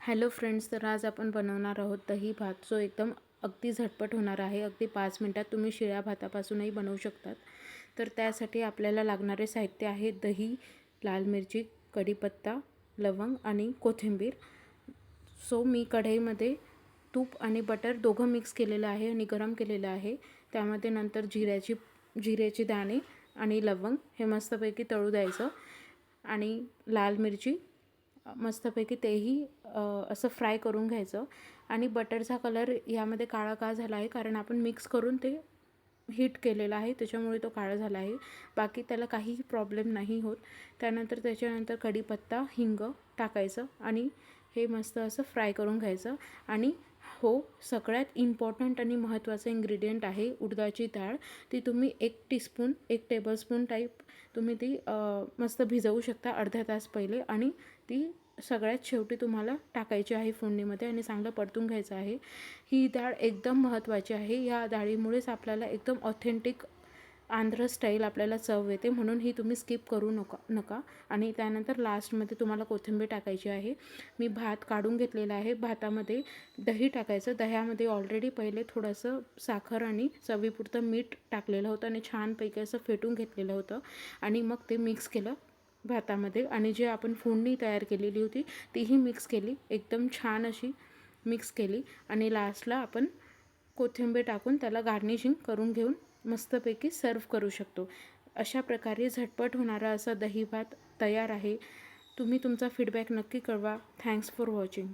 Hello friends तर आज आपण बनवणार आहोत दही भात जो एकदम अगदी झटपट होणार आहे. अगदी पाच मिनटात तुम्ही शिळ्या भातापासूनही बनवू शकतात. तर त्यासाठी आपल्याला लागणारे साहित्य आहे दही लाल मिरची कढीपत्ता लवंग आणि कोथिंबीर. सो मी कढईमध्ये तूप आणि बटर दोघं मिक्स केलेलं आहे आणि गरम केलेलं आहे. त्यामध्ये नंतर जिऱ्याची जिऱ्याची दाणे आणि लवंग हे मस्तपैकी तळू द्यायचं. आणि लाल मिरची मस्तपैकी तेही असं फ्राय करून घ्यायचं. आणि बटरचा कलर यामध्ये काळा का झाला आहे कारण आपण मिक्स करून ते हीट केलेला आहे त्याच्यामुळे तो काळा झाला आहे. बाकी त्याला काहीही प्रॉब्लेम नाही होत. त्यानंतर त्याच्यानंतर कढीपत्ता हिंग टाकायचं आणि हे मस्त असं फ्राय करून घ्यायचं. आणि हो सगळ्यात इम्पॉर्टंट आणि महत्त्वाचं इन्ग्रेडियंट आहे उडदाची डाळ. ती तुम्ही एक टीस्पून एक टेबलस्पून टाईप तुम्ही ती मस्त भिजवू शकता अर्धा तास पहिले आणि ती सगळ्यात शेवटी तुम्हाला टाकायची आहे फोडणीमध्ये आणि चांगलं परतून घ्यायचं आहे. ही डाळ एकदम महत्त्वाची आहे. या डाळीमुळेच आपल्याला एकदम ऑथेंटिक आंध्र स्टाईल आपल्याला चव येते म्हणून ही तुम्ही स्किप करू नका नका. आणि त्यानंतर लास्टमध्ये तुम्हाला कोथिंबीर टाकायची आहे. मी भात काढून घेतलेला आहे. भातामध्ये दही टाकायचं. दह्यामध्ये ऑलरेडी पहिले थोडंसं साखर आणि चवीपुरतं मीठ टाकलेलं होतं आणि छानपैकी असं फेटून घेतलेलं होतं. आणि मग ते मिक्स केलं भातामध्ये. आणि जे आपण फोडणी तयार केलेली होती तीही मिक्स केली. एकदम छान अशी मिक्स केली. आणि लास्टला आपण कोथिंबीर टाकून त्याला गार्निशिंग करून घेऊन मस्तपैकी सर्व करू शकतो. अशा प्रकारे झटपट होणारा असा दही भात तयार आहे. तुम्ही तुमचा फीडबॅक नक्की कळवा. Thanks for watching